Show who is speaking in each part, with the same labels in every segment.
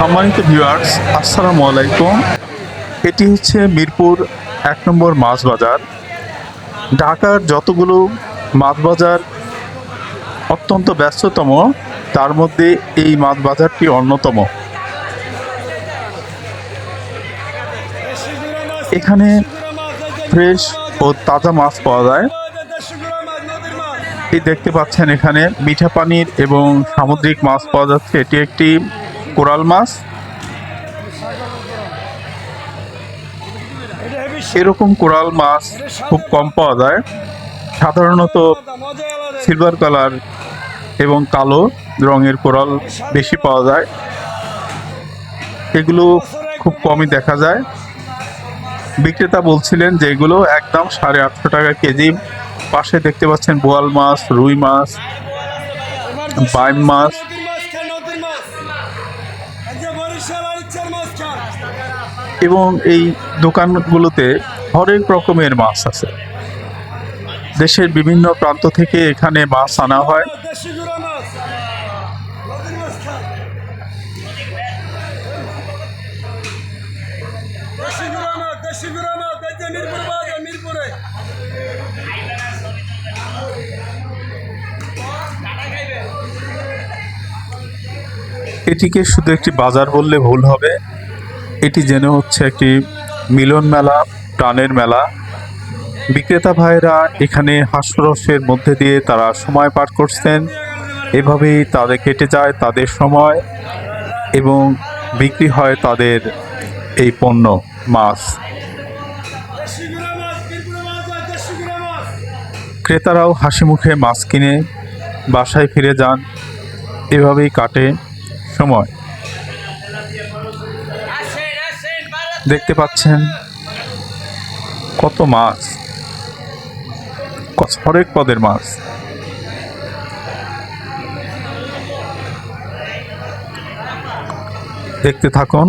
Speaker 1: সম্মানিত ভিউয়ার্স আসসালামু আলাইকুম। এটি হচ্ছে মিরপুর এক নম্বর মাছ বাজার। ঢাকার যতগুলো মাছ বাজার অত্যন্ত ব্যস্ততম, তার মধ্যে এই মাছ বাজারটি অন্যতম। এখানে ফ্রেশ ও তাজা মাছ পাওয়া যায়। এই দেখতে পাচ্ছেন এখানে মিঠা পানির এবং সামুদ্রিক মাছ পাওয়া যাচ্ছে। এটি একটি কোরাল মাছ? এরকম কোরাল মাছ খুব কম পাওয়া যায়। সাধারণত সিলভার কালার এবং কালো রঙের কোরাল বেশি পাওয়া যায়। এগুলো খুব কমই দেখা যায়। বিক্রেতা বলছিলেন যে এগুলো একদম সাড়ে আটশো টাকা কেজি। পাশে দেখতে পাচ্ছেন বোয়াল মাছ, রুই মাছ, বাইম মাছ এবং এই দোকানগুলোতে হরেক রকমের মাছ আছে। দেশের বিভিন্ন প্রান্ত থেকে এখানে মাছ আনা হয়।
Speaker 2: মিরপুরে
Speaker 1: এটিকে শুধু একটি বাজার বললে ভুল হবে। এটি যেন হচ্ছে একটি মিলন মেলা, প্রাণের মেলা। বিক্রেতা ভাইরা এখানে হাস্যরসের মধ্যে দিয়ে তারা সময় পার করছেন। এভাবেই তাদের কেটে যায় তাদের সময় এবং বিক্রি হয় তাদের এই পণ্য, মাছ। ক্রেতারাও হাসি মুখে মাছ কিনে বাসায় ফিরে যান। এভাবেই কাটে। সময় দেখতে পাচ্ছেন কত মাছ। হরেক পদের মাছ। দেখতে থাকুন।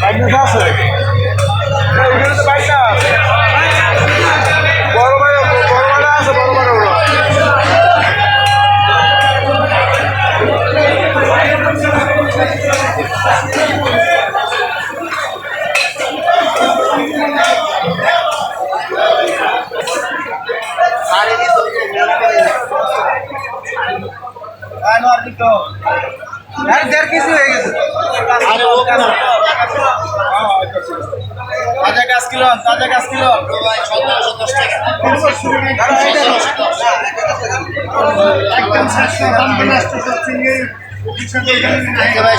Speaker 1: Vai no passeio. Vai no passeio.
Speaker 3: কিছু হয়ে গেছে। তাজা গাছ কিলো তাজা গাছ কিলো।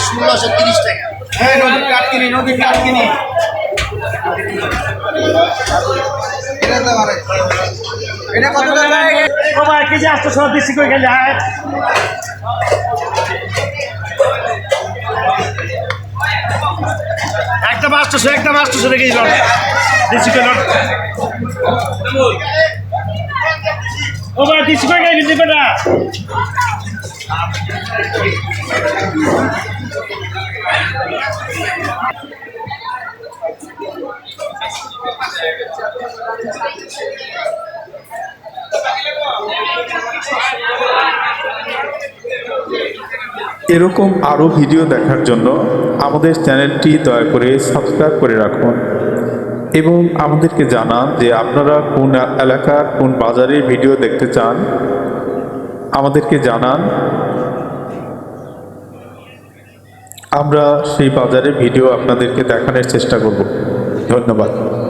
Speaker 4: ষোলোশো তিরিশ টাকা।
Speaker 3: এই নদীর কাঠ কিনি নদীর কাঠ কিনি। এটা কত টাকা?
Speaker 2: বাবা এক কেজি আসতো সব বেশি করে খেলে, হয়? একটা আসতেছো একটা আসতেছো রেখে দিলাম দেশি করে ও ভাই দেশি করে খাই দিতে বেটা
Speaker 1: এরকম আরও ভিডিও দেখার জন্য আমাদের চ্যানেলটি দয়া করে সাবস্ক্রাইব করে রাখুন এবং আমাদেরকে জানান যে আপনারা কোন এলাকার, কোন বাজারের ভিডিও দেখতে চান। আমাদেরকে জানান। আমরা সেই বাজারে ভিডিও আপনাদেরকে দেখানোর চেষ্টা করব। ধন্যবাদ।